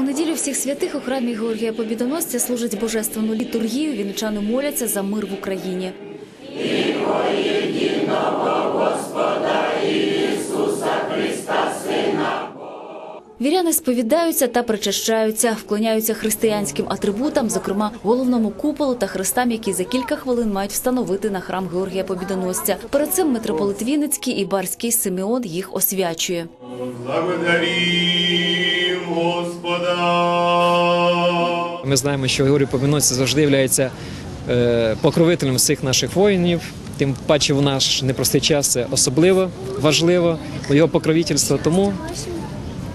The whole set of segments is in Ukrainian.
У неділю всіх святих у храмі Георгія Побідоносця служить божественну літургію. Вінничани моляться за мир в Україні. Віряни сповідаються та причащаються, вклоняються християнським атрибутам, зокрема головному куполу та хрестам, які за кілька хвилин мають встановити на храм Георгія Побідоносця. Перед цим митрополит Вінницький і Барський Симеон їх освячує. Благодарим Господа. Ми знаємо, що Георгій Побіноць завжди є покровителем всіх наших воїнів. Тим паче в наш непростий час це особливо важливо, його покровительство. Тому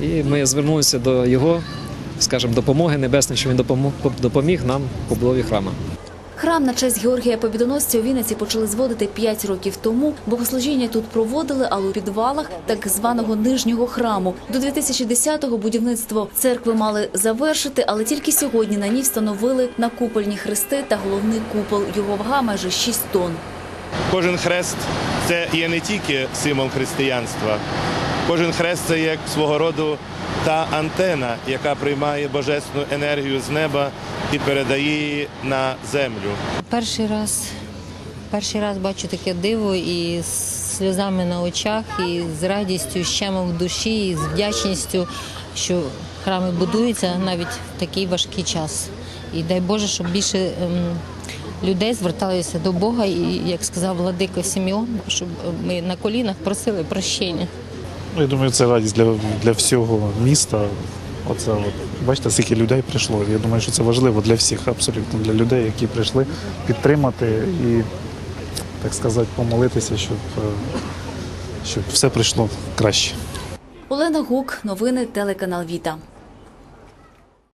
і ми звернулися до його, скажімо, допомоги небесної, що він допоміг нам в побудові храму. Храм на честь Георгія Побідоносця у Вінниці почали зводити 5 років тому. Богослужіння тут проводили, але у підвалах так званого нижнього храму. До 2010-го будівництво церкви мали завершити, але тільки сьогодні на ній встановили накупольні хрести та головний купол. Його вага майже 6 тонн. Кожен хрест це є не тільки символ християнства. Кожен хрест це як свого роду та антена, яка приймає божественну енергію з неба і передає її на землю. Перший раз, перший раз бачу таке диво і з сльозами на очах, і з радістю, з в душі, і з вдячністю, що храми будуються навіть в такий важкий час. І дай Боже, щоб більше ем, людей зверталися до Бога, і як сказав владика Сімеон, щоб ми на колінах просили прощення. Ну, Я думаю, це радість для, для всього міста. Оце от. Бачите, скільки людей прийшло. Я думаю, що це важливо для всіх, абсолютно для людей, які прийшли підтримати і, так сказати, помолитися, щоб, е, щоб все прийшло краще. Олена Гук, новини телеканал Віта.